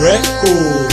Records.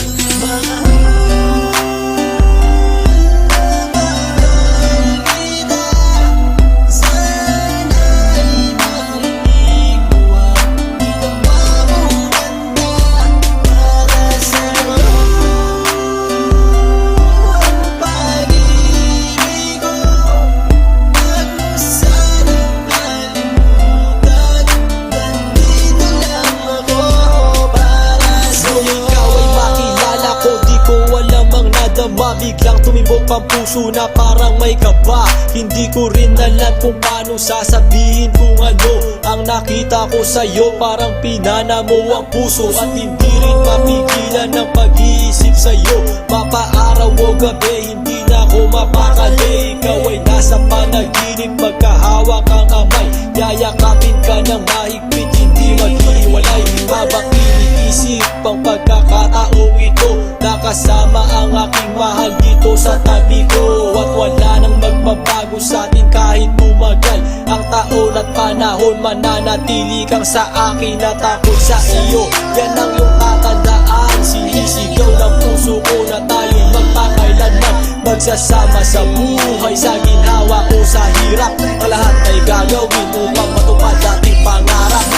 Masama Biglang tumibok ang puso na parang may kaba. Hindi ko rin alam kung paano sasabihin kung ano Ang nakita ko sa'yo. Parang pinana mo ang puso At hindi rin mapigilan ng pag-iisip sa'yo. Mapaaraw o gabi hindi na ako mapakali. Ikaw ay nasa panaginip magkahawak ang kamay. Yayakapin ka ng mahigpit hindi maghiwalay Habang iniisip ang pagkakataong ito Nakasama ang aking mahal dito sa tabi ko. At wala nang magbabago sa atin kahit tumagal Ang taon at panahon. Mananatili kang sa akin at ako sa iyo. Yan ang iyong tatandaan. Sinisigaw ng puso ko na tayo magpakailanman. Magsasama sa buhay sa ginawa ko sa hirap. Ang lahat ay gagawin upang matupad ating pangarap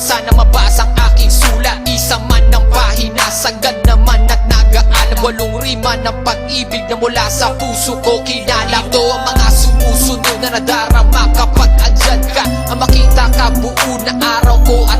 sana mabasa ang aking sulat. Isa man ng pahina Sagad naman at nag-aalam. Walong rima ng pag-ibig na mula sa puso ko Kinala Ito ang mga sumusunod na nadarama Kapag andyan ka. Ang makita ka buo na araw ko At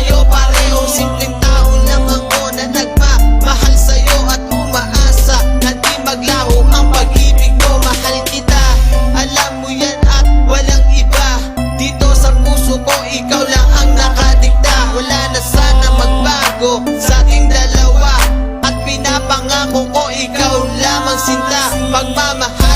tayo pareho. Simpleng tao lang ako na nagmamahal sa'yo At umaasa na di maglaho ang pag-ibig mo. Mahal kita, alam mo yan at walang iba. Dito sa puso ko, ikaw lang ang nakadikta. Wala na sana magbago sa ating dalawa. At pinapangako ko, ikaw lamang sinta. Pagmamahal